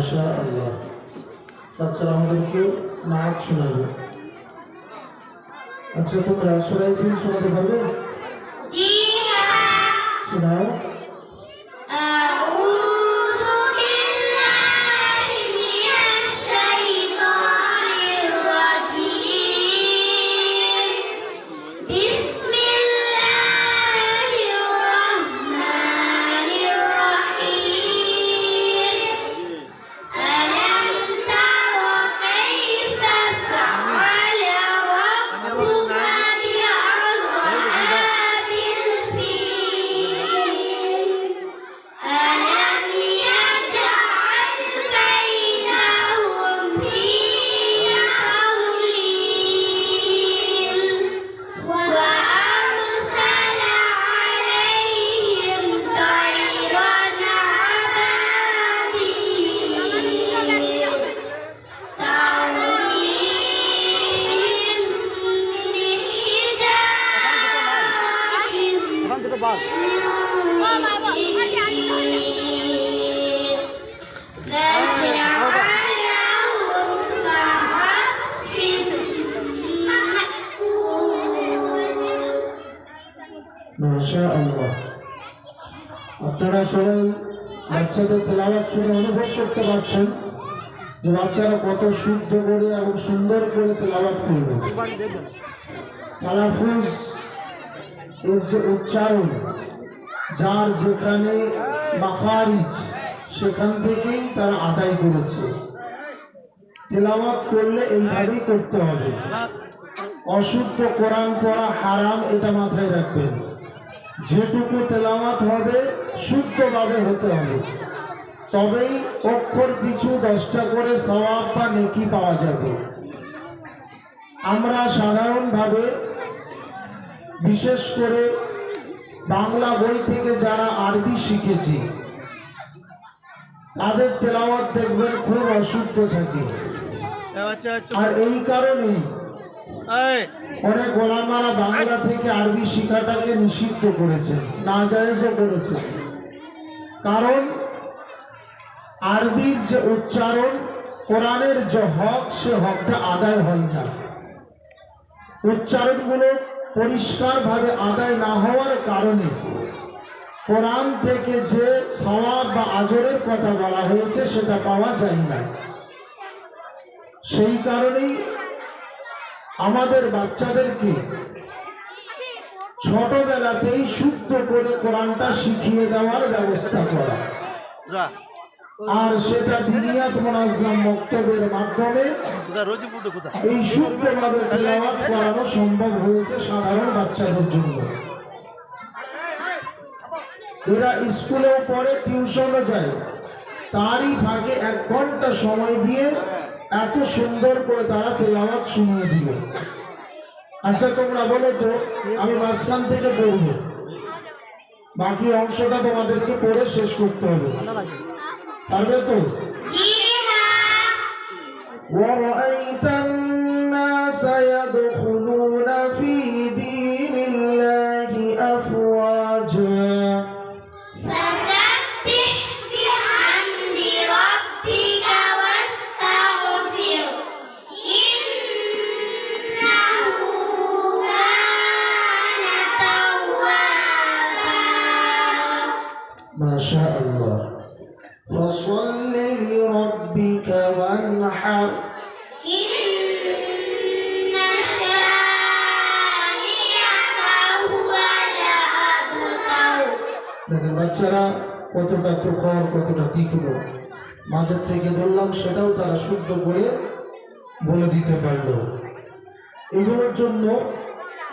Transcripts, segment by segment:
মাশা আল্লাহ বাচ্চারা আমাদেরকে নাচ শোনাবে আচ্ছা তোমরা সবাই ফিল শোনাতে পারবে জি হ্যাঁ শোনাও মাশা আল্লাহ। আপনারা সবাই বাচ্চাদের তেলাওয়াত শুনে অনুভব করতে পারছেন যে বাচ্চারা কত শুদ্ধ করে এবং সুন্দর করে তেলাওয়াত করবে। তালাফুজ এর যে উচ্চারণ, যার যেখানে মাখারিজ, সেখান থেকেই তারা আদায় করেছে। তেলাওয়াত করলে এইভাবেই করতে হবে। অশুদ্ধ কোরআন পড়া হারাম, এটা মাথায় রাখবেন। যেটুকু তেলাওয়াত হবে শুদ্ধভাবে হতে হবে। তবেই অক্ষর পিছু দশটা করে সওয়াব বা নেকি পাওয়া যাবে। আমরা সাধারণভাবে বিশেষ করে বাংলা বই থেকে যারা আরবি শিখেছি তাদের তেলাওয়াত দেখবেন খুব অসুস্থ থাকে। আর এই কারণেই অনেক গোলামারা বাংলা থেকে আরবি শিখাটাকে নিষিদ্ধ করেছে না জায়েজও করেছে। কারণ আরবির যে উচ্চারণ, কোরআনের যে হক, সে হকটা আদায় হয় না। উচ্চারণগুলো পরিষ্কারভাবে আদায় না হওয়ার কারণে কোরআন থেকে যে সওয়াব বা আজরের কথা বলা হয়েছে, সেটা পাওয়া যায় না। সেই কারণেই আমাদের বাচ্চাদেরকে ছোটবেলাতেই শুদ্ধ করে কোরআনটা শিখিয়ে দেওয়ার ব্যবস্থা করা। আর সেটা দিনিয়াত মোনাজাম বক্তব্যের মাধ্যমে এই শুদ্ধভাবে তেলাওয়াত করানো সম্ভব হয়েছে সাধারণ বাচ্চাদের জন্য। এরা স্কুলেও পড়ে টিউশনও যায়। তারই ফাঁকে এক ঘণ্টা সময় দিয়ে এত সুন্দর করে তারা তেলাওয়াত শুনিয়ে দিল। আচ্ছা তোমরা বলো তো আমি মাঝখান থেকে পড়ব। বাকি অংশটা তোমাদেরকে পড়ে শেষ করতে হবে। পারবে তো? ما شاء الله فصل لربك وانحر إن شانئك هو الأبتر দেখেন বাচ্চারা কতটা প্রখর কতটা তীক্ষ্ণ মাঝের থেকে বললাম সেটাও তারা শুদ্ধ করে বলে দিতে পারলো এগুলোর জন্য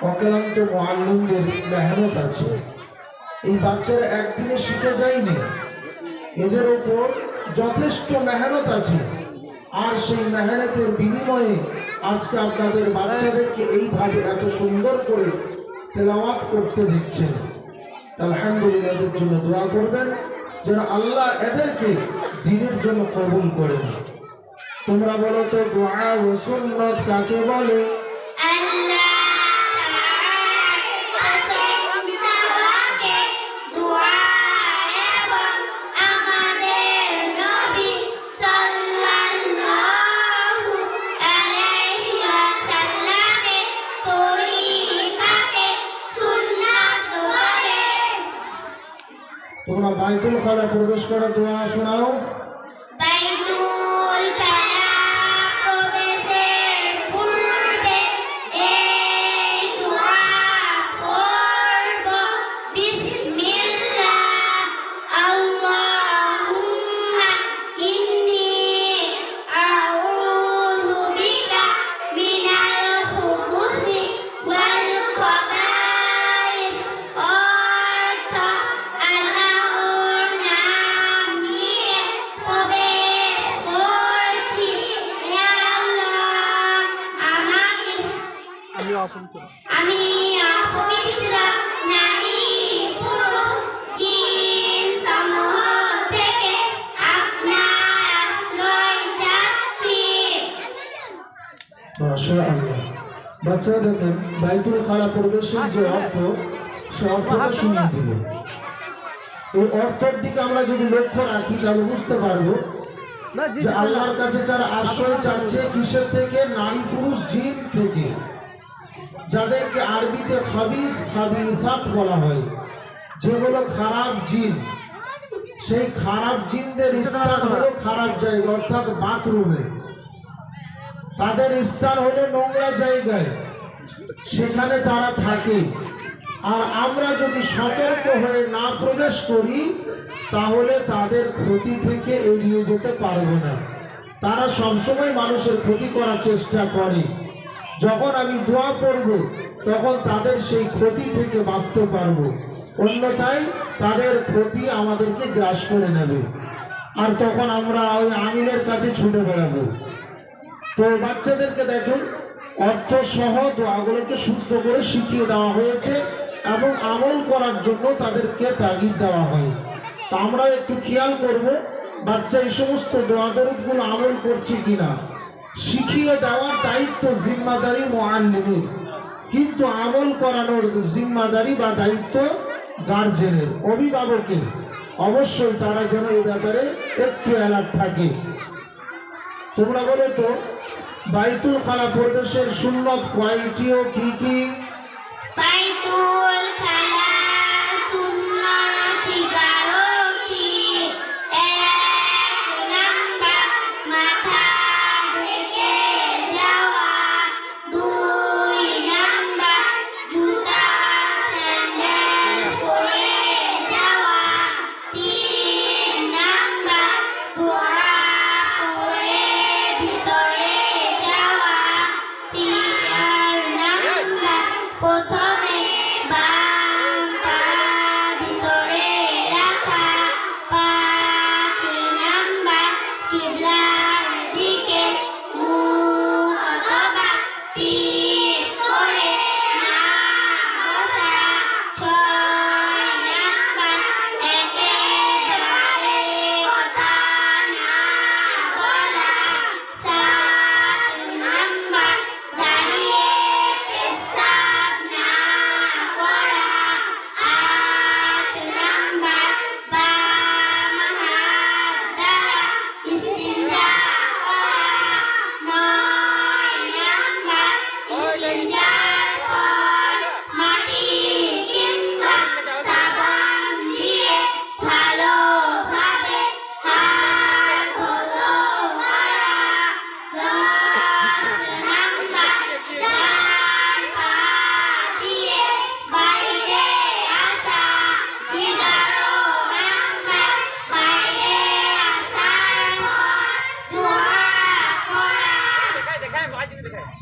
অক্লান্ত মহাল্লিমদের মেহনত আছে এই বাচ্চারা একদিনে শিখে যায়নি। এদের ওপর যথেষ্ট মেহনত আছে। আর সেই মেহনতের বিনিময়ে আজকে আপনাদের বাচ্চাদেরকে এইভাবে এত সুন্দর করে তেলাওয়াত করতে দিচ্ছেন আলহামদুলিল্লাহ, এদের জন্য দোয়া করবেন যেন আল্লাহ এদেরকে দিনের জন্য কবুল করেন তোমরা বলো তো, দোয়া ও সুন্নত কাকে বলে? তোমরা বাইতুল খালা প্রবেশ করা দোয়া শোনাও। মাশাআল্লাহ বাচ্চারা দেখেন বাইতুল খালা প্রবেশের যে অর্থ সে অর্থটা শুনিয়ে দিল এই অর্থের দিকে আমরা যদি লক্ষ্য রাখি তাহলে বুঝতে পারব যে আল্লাহর কাছে যারা আশ্রয় চাচ্ছে কিসের থেকে? নারী পুরুষ জিন থেকে। যাদেরকে আরবিতে খাবিজ খাবিজাত বলা হয় যেগুলো খারাপ জিন। সেই খারাপ জিনদের স্থান হলো খারাপ জায়গা অর্থাৎ বাথরুমে। তাদের স্থান হলো নোংরা জায়গায়। সেখানে তারা থাকে। আর আমরা যদি সতর্ক হয়ে না প্রবেশ করি, তাহলে তাদের ক্ষতি থেকে এড়িয়ে যেতে পারব না। তারা সবসময় মানুষের ক্ষতি করার চেষ্টা করে। যখন আমি দোয়া করব তখন তাদের সেই ক্ষতি থেকে বাঁচতে পারব। অন্যথায় তাদের ক্ষতি আমাদেরকে গ্রাস করে নেবে। আর তখন আমরা ওই আমিনের কাছে ছুটে বেড়াবো। তো বাচ্চাদেরকে দেখুন অর্থ সহ দোয়াগুলোকে শুদ্ধ করে শিখিয়ে দেওয়া হয়েছে এবং আমল করার জন্য তাদেরকে তাগিদ দেওয়া হয়। তা আমরাও একটু খেয়াল করব, বাচ্চা এই সমস্ত দোয়া দরুদগুলো আমল করছে কিনা। শিখিয়ে দেওয়ার দায়িত্ব জিম্মাদারি মোয়াল্লিমের। কিন্তু আমল করানোর জিম্মাদারি বা দায়িত্ব গার্জেনের, অভিভাবকের। অবশ্যই তারা যেন এই ব্যাপারে একটু অ্যালার্ট থাকে। তোমরা বলো তো বাইতুল খালা প্রদেশের সুন্নত কয়টি ও কি কি?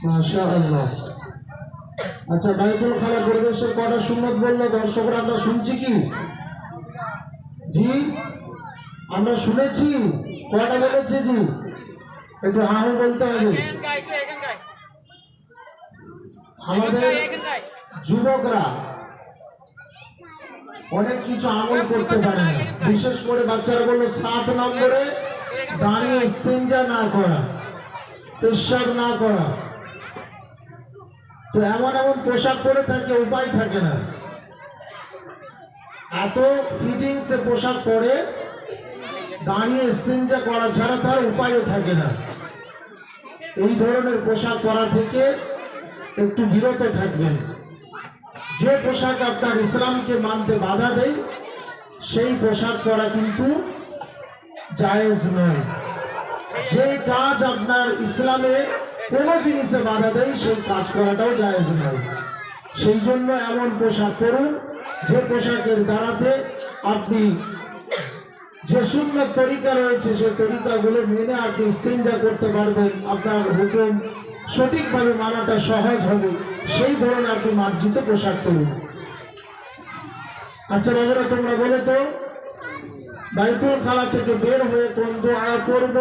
মাশাআল্লাহ। আচ্ছা বাইতুল খালা প্রবেশের কটা সুন্নত বলল দর্শকরা আমরা শুনছি কি? জি? আমরা শুনেছি কটা বলেছে জি। একটু হাহু বলতে হবে। আমাদের যুবকরা অনেক কিছু আমল করতে পারে না। বিশেষ করে বাচ্চারা বলল সাত নম্বরে দাঁড়িয়ে না করা পেশাব না করা। তো এমন এমন পোশাক পরে থাকে উপায় থাকে না। এত ফিটিংস পোশাক পরে দাঁড়িয়ে ইস্তেঞ্জা করা ছাড়া তার উপায়ও থাকে না। এই ধরনের পোশাক পরা থেকে একটু বিরত থাকবেন। যে পোশাক আপনার ইসলামকে মানতে বাধা দেয়, সেই পোশাক পরা কিন্তু জায়েজ নয়। যে কাজ আপনার ইসলামে কোনো জিনিসে বাধা দেয়, সেই কাজ করাটাও জায়েজ নয়। সেই জন্য এমন পোশাক পরুন, যে পোশাকের দ্বারাতে আপনি যে সুন্দর তরিকা রয়েছে, সেই তরিকাগুলো মেনে আপনি স্তিনজা করতে পারবেন। আপনার হুকুম সঠিকভাবে মানাটা সহজ হবে। সেই ধরনের আপনি মার্জিত পোশাক পরুন। আচ্ছা বাবারা, তোমরা বলে তো, বাইতুল খালা থেকে বের হয়ে কোন দোয়া করব?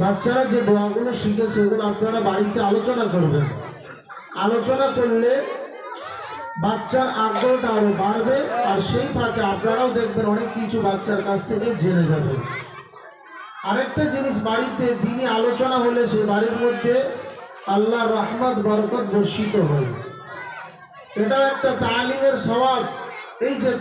বাচ্চারা যে দোয়াগুলো শিখেছে, এগুলো আপনারা বাড়িতে আলোচনা করবেন। আলোচনা করলে বাচ্চার আগ্রহটা আরও বাড়বে, আর সেই ফাঁকে আপনারাও দেখবেন অনেক কিছু বাচ্চার কাছ থেকে জেনে যাবেন আরেকটা জিনিস বাড়িতে দিনই আলোচনা হলে সে বাড়ির মধ্যে আল্লাহ রহমত, বরকত বর্ষিত হয়। এটা একটা তালিমের স্বভাব। এই যে